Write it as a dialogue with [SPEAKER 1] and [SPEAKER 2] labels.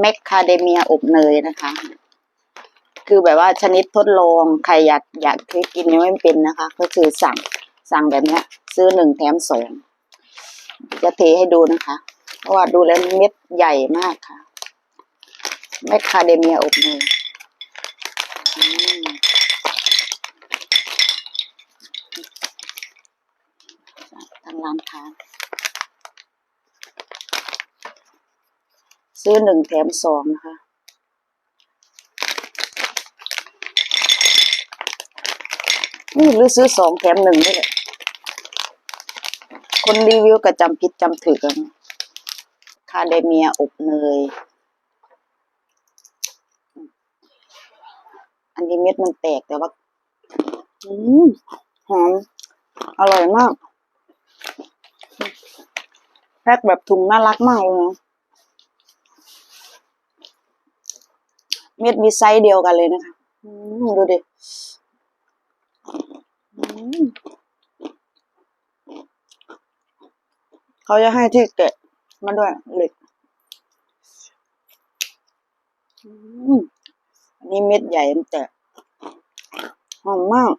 [SPEAKER 1] แมคคาเดเมียอบเนยนะคะ คือแบบว่าชนิดทดลองใครอยากอยากคือกินยังไม่เป็นนะคะ ก็คือสั่งสั่งแบบนี้ซื้อหนึ่งแถมสองจะเทให้ดูนะคะ เพราะว่าดูแล้วเม็ดใหญ่มากค่ะแมคคาเดเมียอบเนยทางร้านค้า ซื้อหนึ่งแถมสองนะคะ นี่หรือซื้อสองแถมหนึ่งนี่แหละ คนรีวิวก็จำผิดจำถือกันคาเดเมียอบเนย อันนี้เม็ดมันแตกแต่ว่าหอม อร่อยมาก แพ็คแบบถุงน่ารักมากเลยนะ เม็ดมีไซส์เดียวกันเลยนะคะดูดิเขาจะให้ที่แกะมาด้วยเหล็กอันนี้เม็ดใหญ่แตกหอมมาก